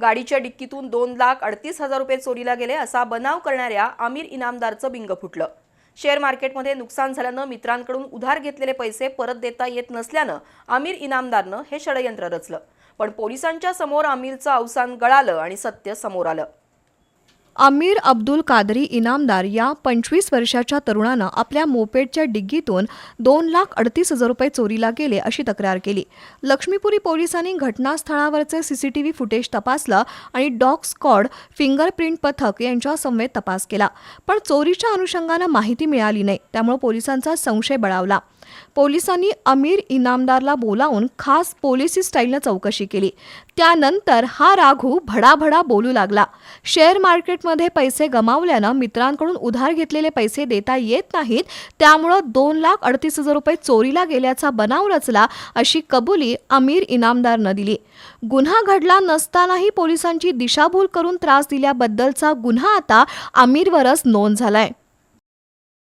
गाडीच्या डिक्कीतून दोन लाख अडतीस हजार रुपये चोरीला गेले असा बनाव करणाऱ्या आमिर इनामदारचं बिंग फुटलं. शेअर मार्केटमध्ये नुकसान झाल्यानं मित्रांकडून उधार घेतलेले पैसे परत देता येत नसल्यानं आमिर इनामदारनं हे षडयंत्र रचलं. पण पोलिसांच्या समोर आमिरचं अवसान गळालं आणि सत्य समोर आलं. आमिर अब्दुल कादरी इनामदार या पंचवीस वर्षाच्या तरुणानं आपल्या मोपेडच्या डिग्गीतून दोन लाख अडतीस हजार रुपये चोरीला गेले अशी तक्रार केली. लक्ष्मीपुरी पोलिसांनी घटनास्थळावरचे सीसीटीव्ही फुटेज तपासलं आणि डॉग स्कॉड फिंगरप्रिंट पथक यांच्या समवेत तपास केला. पण चोरीच्या अनुषंगानं माहिती मिळाली नाही त्यामुळे पोलिसांचा संशय बळावला. पोलिसांनी अमीर इनामदारला बोलावून खास पोलिसी स्टाईलनं चौकशी केली. त्यानंतर हा राघू भडाभडा बोलू लागला. शेअर मार्केटमध्ये पैसे गमावल्यानं मित्रांकडून उधार घेतलेले पैसे देता येत नाहीत. त्यामुळं दोन लाख अडतीस हजार रुपये चोरीला गेल्याचा बनाव रचला अशी कबुली अमीर इनामदारनं दिली. गुन्हा घडला नसतानाही पोलिसांची दिशाभूल करून त्रास दिल्याबद्दलचा गुन्हा आता अमीरवरच नोंद झालाय.